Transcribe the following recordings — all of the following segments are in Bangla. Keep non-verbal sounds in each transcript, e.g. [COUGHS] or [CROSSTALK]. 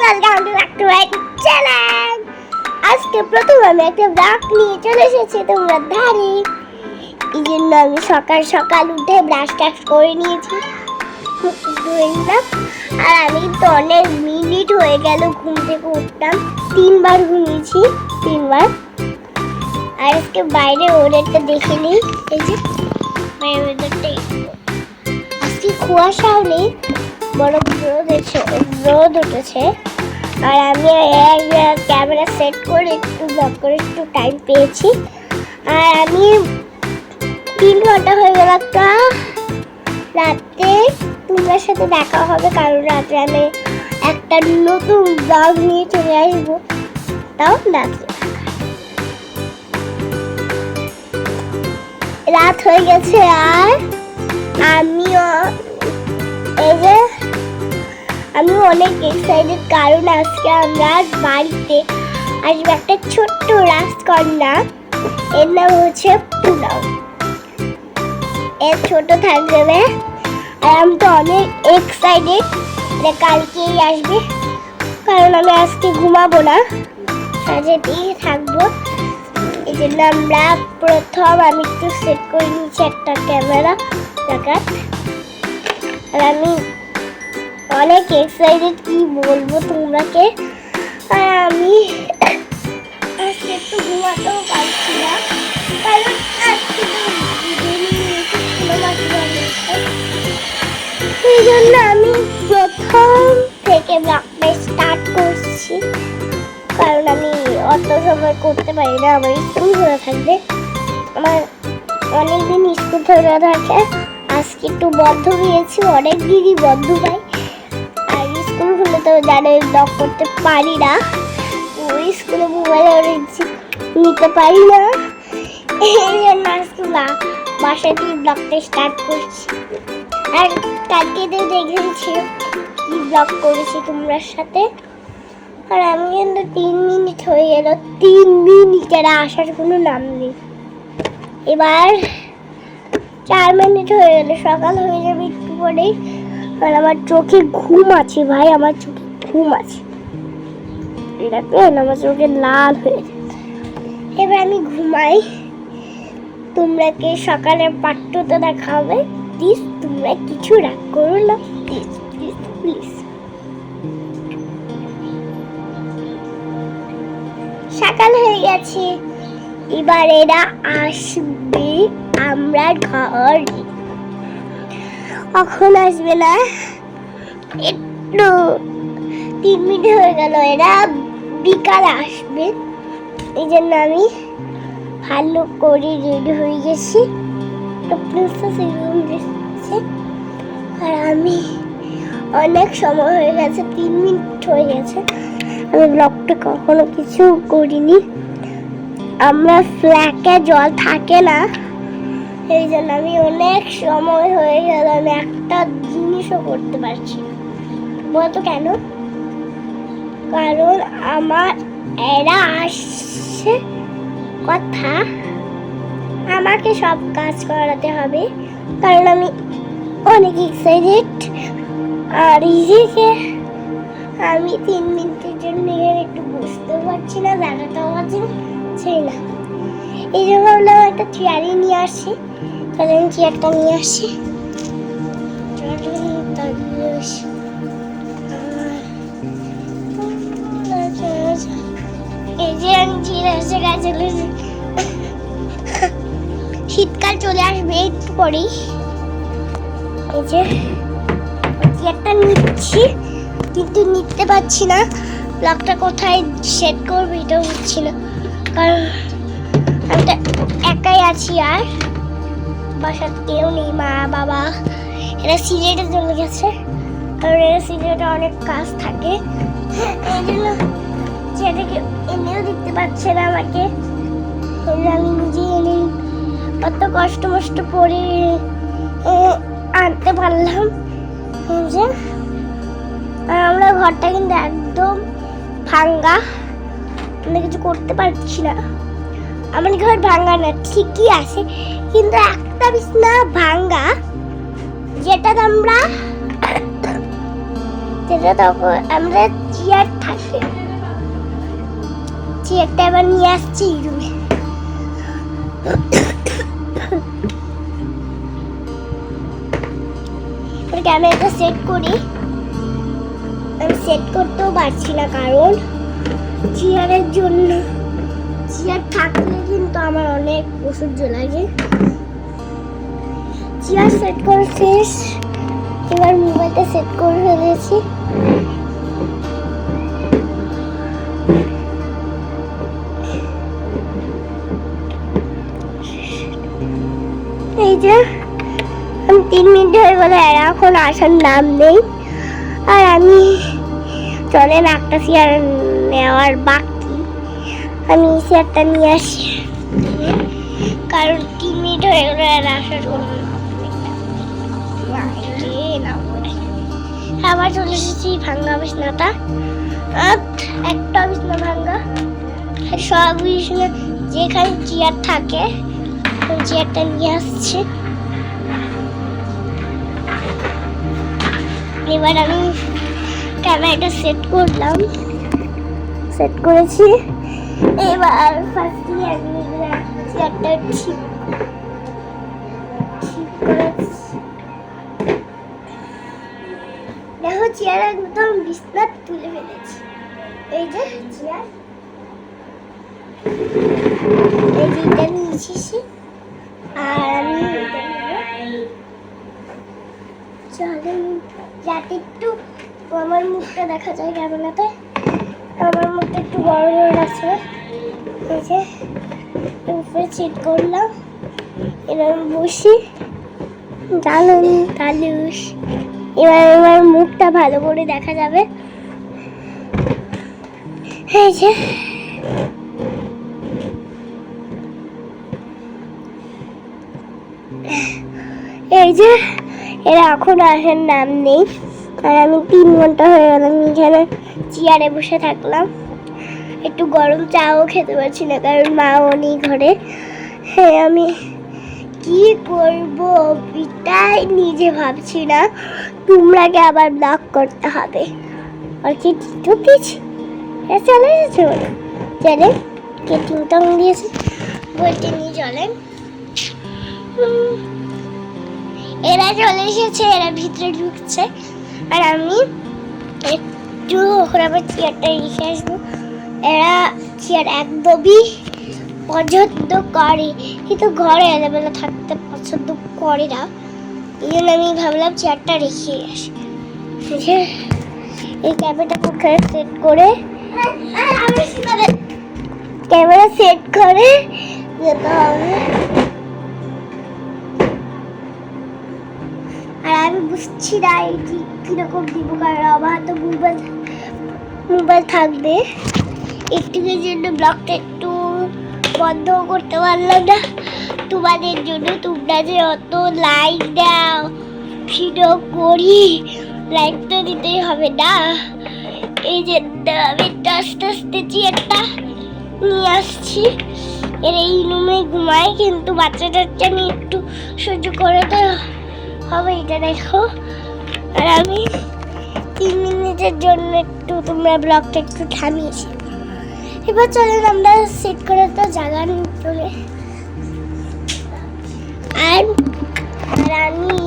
Welcome to back to my আজকে প্রথম আমি একটা ব্লগ নিয়ে চলে এসেছি, তোমরা ধারে এই জন্য আমি সকাল সকাল উঠে ব্রাশ টাশ করে নিয়েছি। আর আমি তো অনেক মিনিট হয়ে গেল ঘুম থেকে উঠলাম। তিনবার ঘুমিয়েছি, তিনবার। আর আজকে বাইরে ওদেরটা দেখে নিই, এই যে। আজকে কুয়াশাও নেই। বড় রোদ রোদ উঠেছে। আর আমি ক্যামেরা সেট করে একটু ব্লগ করে একটু টাইম পেয়েছি। আর আমি তিন ঘণ্টা হয়ে গেল একটা রাতে তোমার সাথে দেখা হবে, কারণ রাতে আমি একটা নতুন ব্লগ নিয়ে চলে আসব। তাও রাত্রে রাত হয়ে গেছে আর আমিও এই যে আমি অনেক এক্সাইটেড কারণ আজকে আমরা বাড়িতে আসবে একটা ছোট্ট রাজকন্যা। এর নাম হচ্ছে পুলাও এর ছোট থাকবে আর আমি তো অনেক এক্সাইটেড কালকেই আসবে, কারণ আমি আজকে ঘুমাবো না। সাজেতেই থাকব। এই জন্য আমরা প্রথম আমি একটু সেট করে নিয়েছি একটা ক্যামেরা দেখার আর আমি অনেক এক্সাইটেড কি বলব তোমরাকে আর আমি আজকে একটু ঘুমাতেও পারছি না। কারণ আজকে সেই জন্য আমি প্রথম থেকে ব্লগটা স্টার্ট করছি। কারণ আমি অত সময় করতে পারি না, আমার স্কুল ধরে থাকবে। আমার অনেকদিন স্কুল ধরে থাকে। আজকে একটু বদ্ধ পেয়েছি অনেক দিনই বদ্ধ পাই তো জানো ব্লগ করতে পারি না। ওই স্কুলে মোবাইলে নিতে পারি না। এই জন্য আজকে বা- বাসায় থেকে ব্লগটা স্টার্ট করছি। আর কালকে তো দেখেছি কি ব্লগ করেছি তোমরা সাথে। আর আমি কিন্তু তিন মিনিট হয়ে গেল, তিন মিনিট এরা আসার কোনো নাম নেই। এবার চার মিনিট হয়ে গেল, সকাল হয়ে যাবে একটু পরেই। আর আমার চোখে ঘুম আছে ভাই, আমার চোখে ঘুম আছে। দেখবেন আমার চোখে লাল হয়ে। এবার আমি ঘুমাই। তোমরা কে সকালে পাঠ্যটা দেখা হবে প্লিজ, তোমরা কিছু রাগ করো না। Please please please. সকাল হয়ে গেছে। এবার এরা আসবে। আমরা ঘর কখন আসবে না? একটু তিন মিনিট হয়ে গেল, এরা বিকাল আসবে। এই জন্য আমি ভালো করে রেডি হয়ে গেছি। তো আর আমি অনেক সময় হয়ে গেছে, তিন মিনিট হয়ে গেছে। আমি ব্লগটা কখনো কিছু করিনি। আমরা ফ্ল্যাকে জল থাকে না। এই জন্য আমি অনেক সময় হয়ে গেল, আমি একটা জিনিসও করতে পারছি বলতো কেন? কারণ আমার এরা আসছে, কথা আমাকে সব কাজ করাতে হবে। কারণ আমি অনেক এক্সাইটেড আর ইজিকে আমি তিন মিনিটের জন্য একটু বুঝতেও পারছি না, জায়গাটাও পারছি না সেই না। এই জন্য ভাবলাম একটা চেয়ারই নিয়ে আসি। তাহলে আমি চেয়ারটা নিয়ে আসি। এই যে আমি চেয়ার এসে শীতকাল চলে আসবে একটু পরেই। এই যে চেয়ারটা নিচ্ছি, কিন্তু নিতে পারছি না। ব্লগটা কোথায় সেট করব এটাও হচ্ছে না। কারণ একাই আছি আর। বাসার কেউ নেই, মা, বাবা। এরা সিলেটে চলে গেছে। কারণ এরা সিলেটে অনেক কাজ থাকে। ছেলেকে এনেও দেখতে পাচ্ছে না আমাকে। আমি নিজেই এনে কত কষ্ট মষ্ট করে আনতে পারলাম। যে আমরা ঘরটা কিন্তু একদম ভাঙ্গা। কিছু করতে পারছি না। আমার ঘর ভাঙ্গা না, ঠিকই আছে, কিন্তু একটা বিছনা ভাঙ্গা যেটা আমরা যেটা তখন আমরা চেয়ার থাকে। চেয়ারটা এবার নিয়ে আসছি রুমে ক্যামেরাটা সেট করি। আমি সেট করতেও পারছি না কারণ চেয়ারের জন্য চেয়ার থাকলে কিন্তু আমার অনেক ওষুধ লাগে। চেয়ার সেট করে শেষ এবার মোবাইলটা সেট করে ফেলেছি। এই যে, আমি তিন মিনিট হয়ে গেলে এখন আসার নাম নেই। আর আমি চলেন একটা চেয়ার নেওয়ার বাকি আমি চেয়ারটা নিয়ে আসি। কারণ তিন মিনিট হয়ে গেলে আর আসার বলে। আবার চলে এসেছি ভাঙ্গা বিছনাটা। একটা বিছনা ভাঙ্গা। সব বিছনা, যেখানে চেয়ার থাকে, ওই চেয়ারটা নিয়ে আসছে। এবার আমি ক্যামেরাটা সেট করলাম। সেট করেছি। এবার ফার্স্টে আমি চেয়ারটা ঠিক দেখো চেয়ার একদম বিছনা তুলে ফেলেছি। এই যে চেয়ার এই যে এটা নিয়েছি আর আমি চলেন যাতে একটু আমার মুখটা দেখা যায় ক্যামেরাতে। আমার মুখটা একটু বড় বড় লাগছে এই যে, উপরে চিট করলাম। এবার বসি। জানুন তালুস এবার আমার মুখটা ভালো করে দেখা যাবে। এই যে। এই যে, এরা এখন আসার নাম নেই। আর আমি তিন ঘণ্টা হয়ে গেলাম এখানে। চেয়ারে বসে থাকলাম। একটু গরম চাও খেতে পারছি না, কারণ মাও নেই ঘরে। হ্যাঁ আমি কি করব এটাই নিজে ভাবছি না। তোমরাকে আবার ব্লক করতে হবে। আর কি দিয়েছি হ্যাঁ চলে এসেছে বলে চলে, কে টিংটং দিয়েছে? বইটি নিয়ে হুম। এরা চলে এসেছে, এরা ভিতরে ঢুকছে। আর আমি একটু ওখানে আবার চেয়ারটা রেখে আসব। এরা চেয়ার একদমই পছন্দ করে কিন্তু ঘরে এলাবেলা থাকতে পছন্দ করে না। এই জন্য আমি ভাবলাম চেয়ারটা রেখে আসি। বুঝে এই ক্যামেরাটা ওখানে সেট করে ক্যামেরা সেট করে যেতে হবে। আমি বুঝছি না যে কীরকম দিব, কারণ আমার তো মোবাইল মোবাইল থাকবে। একটুকের জন্য ব্লগটা একটু বন্ধ করতে পারলাম না। তোমাদের জন্য তোমরা যে অত লাইক দাও ভিডিও করি লাইক তো দিতেই হবে না। এই যে আমি একটু আস্তে আস্তে চেয়ারটা নিয়ে আসছি। এর এই রুমে ঘুমাই, কিন্তু বাচ্চা টাচ্চা নিয়ে একটু সহ্য করে তো হবে এটা দেখো। আর আমি তিন মিনিটের জন্য একটু তোমরা ব্লগটা একটু থামিয়েছি এবার চলেন আমরা সেট করে একটা জায়গা চলে আর আর আমি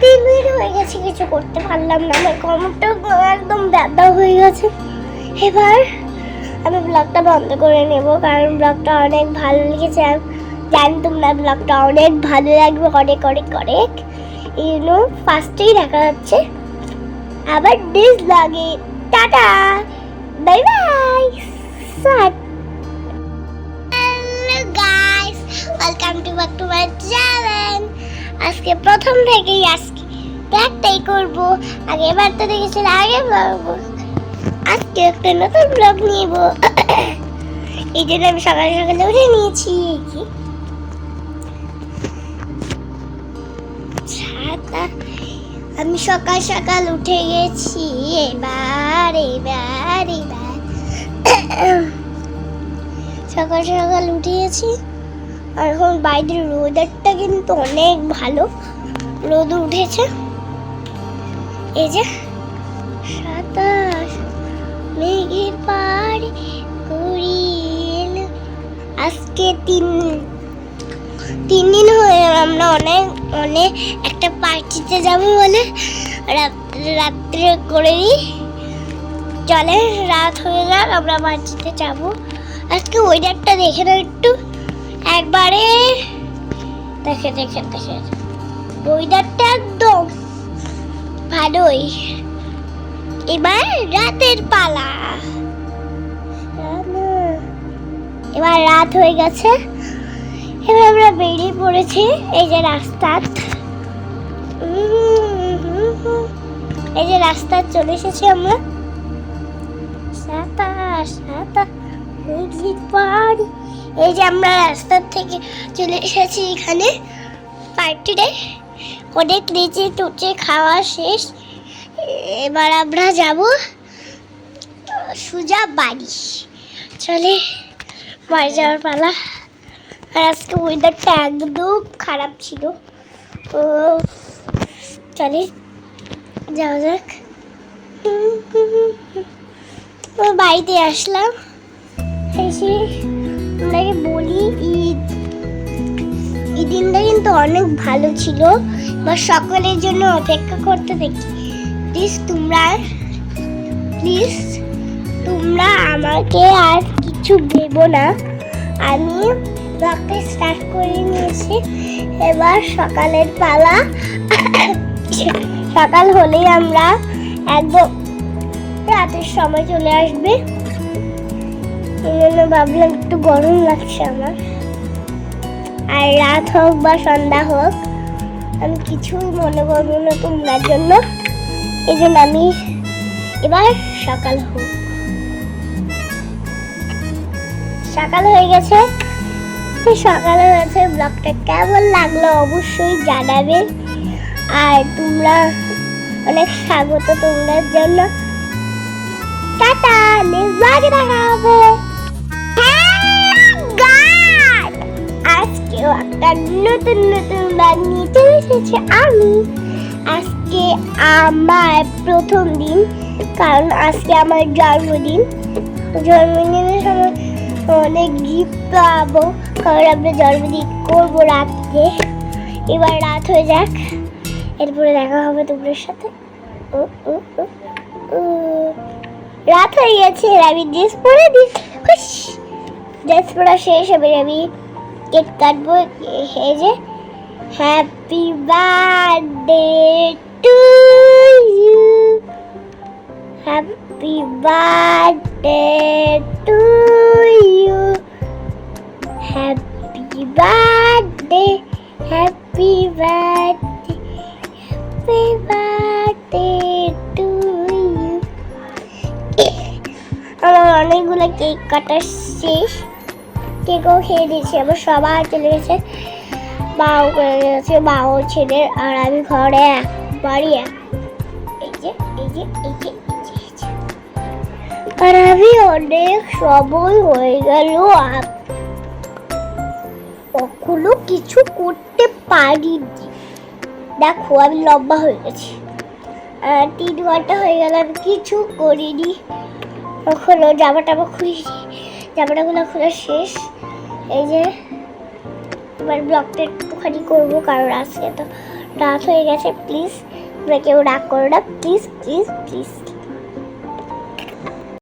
তিন মিনিট হয়ে গেছে, কিছু করতে পারলাম না। আমার কমরটা একদম ব্যথা হয়ে গেছে। এবার আমি ব্লগটা বন্ধ করে নেব, কারণ ব্লগটা অনেক ভালো লেগেছে। আর জানি তোমরা ব্লগটা অনেক ভালো লাগবে, অনেক অনেক অনেক। ইউনো ফার্স্টেই দেখা যাচ্ছে আবার ডিস লাগে tata! Bye bye shut guys welcome to back to my channel আজকে প্রথম থেকেই আজকে ব্লগটাই করব। আগেবার তো দেখেছিল আগে ব্লগ আজকে একটা নতুন ব্লগ নিব [COUGHS] এই জন্য আমি সকালে সকালে উঠে নিয়েছি। এই আমি সকাল সকাল উঠে গেছি, এবার এবার এবার। সকাল সকাল উঠে গেছি। আর এখন বাইরের রোদারটা কিন্তু অনেক ভালো। রোদ উঠেছে। এই যে, সাতাশ মেঘের পাড়ি ঘুরিল আজকে তিন তিন দিন হয়ে আমরা অনেক অনেক একটা পার্টিতে যাব বলে রাত- রাত্রে করে দিই চলে, রাত হয়ে যাক, আমরা পার্টিতে যাব। আজকে ওয়েদারটা দেখে নাও একটু। একবারে, দেখে দেখে দেখে। ওয়েদারটা একদম ভালোই। এবার রাতের পালা। এবার রাত হয়ে গেছে। এবার আমরা বেরিয়ে পড়েছি, এই যে রাস্তা এই যে রাস্তা চলে এসেছি আমরা। পাড়ি। এই যে আমরা রাস্তার থেকে চলে এসেছি এখানে পার্টিতে অনেক নিচে টুচে খাওয়া শেষ। এবার আমরা যাব সুজা বাড়ি। চলে, বাড়ি যাওয়ার পালা। আর আজকে ওয়েদারটা একদম খারাপ ছিল। তো চলে, যাওয়া যাক। তো বাড়িতে আসলাম। এসে আপনাকে বলি, ঈদ। এই দিনটা কিন্তু অনেক ভালো ছিল। বা সকলের জন্য অপেক্ষা করতে দেখি। প্লিজ তোমরা প্লিজ তোমরা আমাকে আর কিছু দেবো না। আমি ব্লগটা স্টার্ট করে নিয়েছি। এবার সকালের পালা। সকাল হলেই আমরা একদম রাতের সময় চলে আসবে। এই জন্য ভাবলাম একটু গরম লাগছে আমার। আর রাত হোক বা সন্ধ্যা হোক, আমি কিছুই মনে করব না তোমরা জন্য। এই জন্য আমি এবার সকাল হোক। সকাল হয়ে গেছে। এই সকাল হয়ে ব্লগটা। কেমন লাগল অবশ্যই জানাবে। আর তোমরা অনেক স্বাগত তোমাদের জন্য। টাটা, নেক্সট ব্লগে দেখা হবে। আজকেও একটা নতুন নতুন ব্লগ নিয়ে এসেছি আমি। আজকে আমার প্রথম দিন, কারণ আজকে আমার জন্মদিন। জন্মদিনের সময় অনেক গিফট পাবো। কারণ আমরা জন্মদিন করব রাত্রে। এবার রাত হয়ে যাক। এরপরে দেখা হবে তোমাদের সাথে। রাত হয়ে গেছে, আমি ড্রেস পরে দিই ড্রেস পরা শেষ এবার আমি কেক কাটবো। এই যে happy birthday to you happy birthday to you happy birthday happy birthday happy birthday to you আমার অনেকগুলো কেক কাটা শেষ। কেকও খেয়ে দিয়েছি, আবার সবাই চলে গেছে। বাও করে গেছে বাও ছেড়ে। আর আমি ঘরে এক এই যে এই যে এই যে। আর আমি অনেক সময় হয়ে গেল কখনো কিছু করতে পারিনি। দেখো, আমি লম্বা হয়ে গেছি। তিন ঘণ্টা হয়ে গেল, আমি কিছু করিনি। হলো জামা টামা খুলেছি জামাটাগুলো খোলা শেষ। এই যে, এবার ব্লগটা একটুখানি করব, কারণ আজকে তো রাত হয়ে গেছে। প্লিজ, তোমরা কেউ রাগ করো না। Please please please.